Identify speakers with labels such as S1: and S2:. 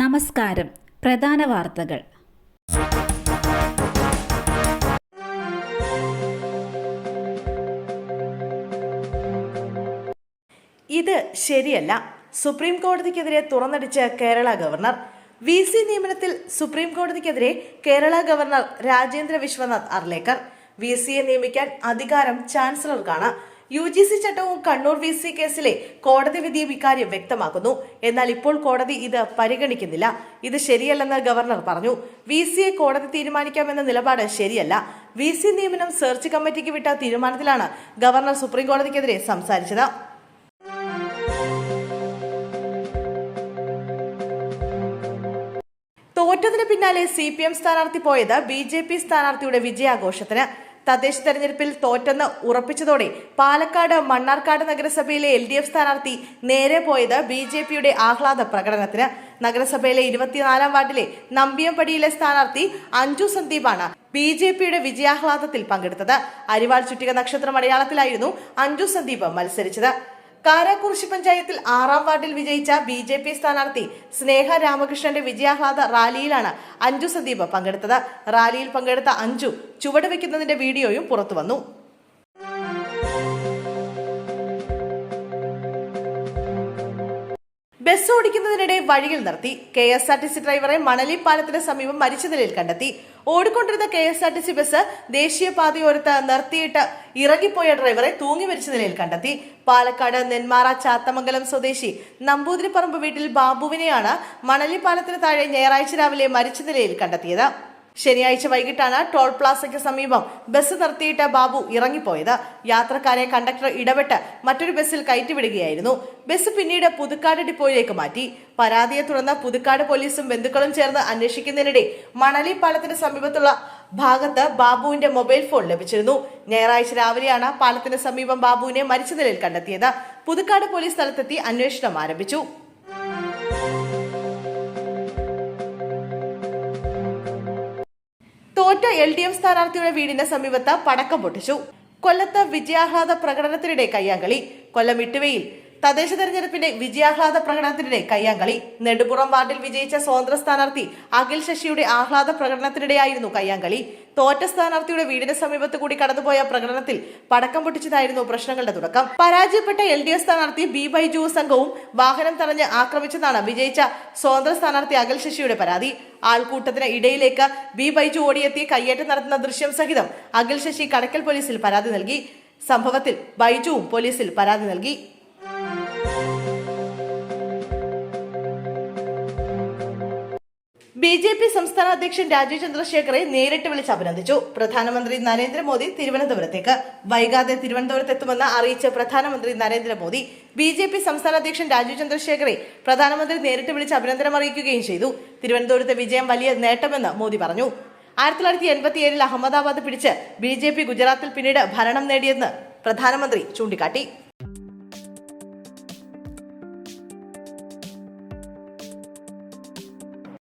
S1: നമസ്കാരം. പ്രധാന വാർത്തകൾ.
S2: ഇത് ശരിയല്ല. സുപ്രീം കോടതിക്കെതിരെ തുറന്നടിച്ച കേരള ഗവർണർ. വി സി നിയമനത്തിൽ സുപ്രീം കോടതിക്കെതിരെ കേരള ഗവർണർ രാജേന്ദ്ര വിശ്വനാഥ് അർലേക്കർ. വി സിയെ നിയമിക്കാൻ അധികാരം ചാൻസലർക്കാണ്. യു ജി സി ചട്ടവും കണ്ണൂർ വി സി കേസിലെ കോടതി വിധിയും ഇക്കാര്യം വ്യക്തമാക്കുന്നു. എന്നാൽ ഇപ്പോൾ കോടതി ഇത് പരിഗണിക്കുന്നില്ല. ഇത് ശരിയല്ലെന്ന് ഗവർണർ പറഞ്ഞു. വി സിയെ കോടതി തീരുമാനിക്കാമെന്ന നിലപാട് ശരിയല്ല. വി സി നിയമനം സെർച്ച് കമ്മിറ്റിക്ക് വിട്ട തീരുമാനത്തിലാണ് ഗവർണർ സുപ്രീം കോടതിക്കെതിരെ സംസാരിച്ചത്. തോറ്റതിന് പിന്നാലെ സി പി എം സ്ഥാനാർത്ഥി പോയത് ബി ജെ പി സ്ഥാനാർത്ഥിയുടെ വിജയാഘോഷത്തിന്. തദ്ദേശ തെരഞ്ഞെടുപ്പിൽ തോറ്റെന്ന് ഉറപ്പിച്ചതോടെ പാലക്കാട് മണ്ണാർക്കാട് നഗരസഭയിലെ എൽ ഡി എഫ് സ്ഥാനാർത്ഥി നേരെ പോയത് ബി ജെ പിയുടെ ആഹ്ലാദ പ്രകടനത്തിന്. നഗരസഭയിലെ ഇരുപത്തിനാലാം വാർഡിലെ നമ്പിയമ്പടിയിലെ സ്ഥാനാർത്ഥി അഞ്ജു സന്ദീപാണ് ബി ജെ പിയുടെ വിജയാഹ്ലാദത്തിൽ പങ്കെടുത്തത്. അരിവാൾ ചുറ്റിക നക്ഷത്രം അടയാളത്തിലായിരുന്നു അഞ്ജു സന്ദീപ് മത്സരിച്ചത്. കാരാക്കുറിശി പഞ്ചായത്തിൽ ആറാം വാർഡിൽ വിജയിച്ച ബി ജെ പി സ്ഥാനാർത്ഥി സ്നേഹ രാമകൃഷ്ണന്റെ വിജയാഹ്ലാദ റാലിയിലാണ് അഞ്ജു സന്ദീപ് പങ്കെടുത്തത്. റാലിയിൽ പങ്കെടുത്ത അഞ്ജു ചുവട് വെക്കുന്നതിന്റെ വീഡിയോയും പുറത്തുവന്നു. ബസ് ഓടിക്കുന്നതിനിടെ വഴിയിൽ നിർത്തി. K S R T C ഡ്രൈവറെ മണലി പാലത്തിന് സമീപം മരിച്ച നിലയിൽ കണ്ടെത്തി. ഓടിക്കൊണ്ടിരുന്ന K S R T C bus ദേശീയപാതയോരത്ത് നിർത്തിയിട്ട് ഇറങ്ങിപ്പോയ ഡ്രൈവറെ തൂങ്ങി മരിച്ച നിലയിൽ കണ്ടെത്തി. പാലക്കാട് നെന്മാറ ചാത്തമംഗലം സ്വദേശി നമ്പൂതിരിപ്പറമ്പ് വീട്ടിൽ ബാബുവിനെയാണ് മണലി പാലത്തിന് താഴെ ഞായറാഴ്ച രാവിലെ മരിച്ച നിലയിൽ കണ്ടെത്തിയത്. ശനിയാഴ്ച വൈകിട്ടാണ് ടോൾ പ്ലാസയ്ക്ക് സമീപം ബസ് നിർത്തിയിട്ട് ബാബു ഇറങ്ങിപ്പോയത്. യാത്രക്കാരെ കണ്ടക്ടർ ഇടപെട്ട് മറ്റൊരു ബസ്സിൽ കയറ്റിവിടുകയായിരുന്നു. ബസ് പിന്നീട് പുതുക്കാട് ഡിപ്പോയിലേക്ക് മാറ്റി. പരാതിയെ തുടർന്ന് പുതുക്കാട് പോലീസും ബന്ധുക്കളും ചേർന്ന് അന്വേഷിക്കുന്നതിനിടെ മണലി പാലത്തിന് സമീപത്തുള്ള ഭാഗത്ത് ബാബുവിന്റെ മൊബൈൽ ഫോൺ ലഭിച്ചിരുന്നു. ഞായറാഴ്ച രാവിലെയാണ് പാലത്തിന് സമീപം ബാബുവിനെ മരിച്ച നിലയിൽ കണ്ടെത്തിയത്. പുതുക്കാട് പോലീസ് സ്ഥലത്തെത്തി അന്വേഷണം ആരംഭിച്ചു. തോറ്റ എൽ ഡി എഫ് സ്ഥാനാർത്ഥിയുടെ വീടിന് സമീപത്ത് പടക്കം പൊട്ടിച്ചു. കൊല്ലത്ത് വിജയാഹ്ലാദ പ്രകടനത്തിനിടെ കയ്യാങ്കളി. കൊല്ലം ഇട്ടുവയിൽ തദ്ദേശ തെരഞ്ഞെടുപ്പിന്റെ വിജയാഹ്ലാദ പ്രകടനത്തിനിടെ കയ്യാങ്കളി. നെടുപുറം വാർഡിൽ വിജയിച്ച സ്വതന്ത്ര സ്ഥാനാർത്ഥി അഖിൽ ശശിയുടെ ആഹ്ലാദ പ്രകടനത്തിനിടെയായിരുന്നു കയ്യാങ്കളി. തോറ്റ സ്ഥാനാർത്ഥിയുടെ വീടിന് സമീപത്ത് കൂടി കടന്നുപോയ പ്രകടനത്തിൽ പടക്കം പൊട്ടിച്ചതായിരുന്നു പ്രശ്നങ്ങളുടെ തുടക്കം. പരാജയപ്പെട്ട എൽ ഡി എഫ് സ്ഥാനാർത്ഥി ബി ബൈജു സംഘവും വാഹനം തടഞ്ഞ് ആക്രമിച്ചതാണ് വിജയിച്ച സ്വതന്ത്ര സ്ഥാനാർത്ഥി അഖിൽ ശശിയുടെ പരാതി. ആൾക്കൂട്ടത്തിന് ഇടയിലേക്ക് ബി ബൈജു ഓടിയെത്തി കയ്യേറ്റം നടത്തുന്ന ദൃശ്യം സഹിതം അഖിൽ ശശി കടക്കൽ പോലീസിൽ പരാതി നൽകി. സംഭവത്തിൽ ബൈജുവും പോലീസിൽ പരാതി നൽകി. ബി ജെ പി സംസ്ഥാന അധ്യക്ഷൻ രാജീവ് ചന്ദ്രശേഖറെ നേരിട്ട് വിളിച്ച് അഭിനന്ദിച്ചു. പ്രധാനമന്ത്രി നരേന്ദ്രമോദി തിരുവനന്തപുരത്തേക്ക്. വൈകാതെ തിരുവനന്തപുരത്തെത്തുമെന്ന് അറിയിച്ച പ്രധാനമന്ത്രി നരേന്ദ്രമോദി ബി ജെ പി സംസ്ഥാന അധ്യക്ഷൻ രാജീവ് ചന്ദ്രശേഖറെ പ്രധാനമന്ത്രി നേരിട്ട് വിളിച്ച് അഭിനന്ദനം അറിയിക്കുകയും ചെയ്തു. തിരുവനന്തപുരത്തെ വിജയം വലിയ നേട്ടമെന്ന് മോദി പറഞ്ഞു. ആയിരത്തി തൊള്ളായിരത്തി എൺപത്തിയേഴിൽ അഹമ്മദാബാദ് പിടിച്ച് ബി ജെ പി ഗുജറാത്തിൽ പിന്നീട് ഭരണം നേടിയെന്ന് പ്രധാനമന്ത്രി ചൂണ്ടിക്കാട്ടി.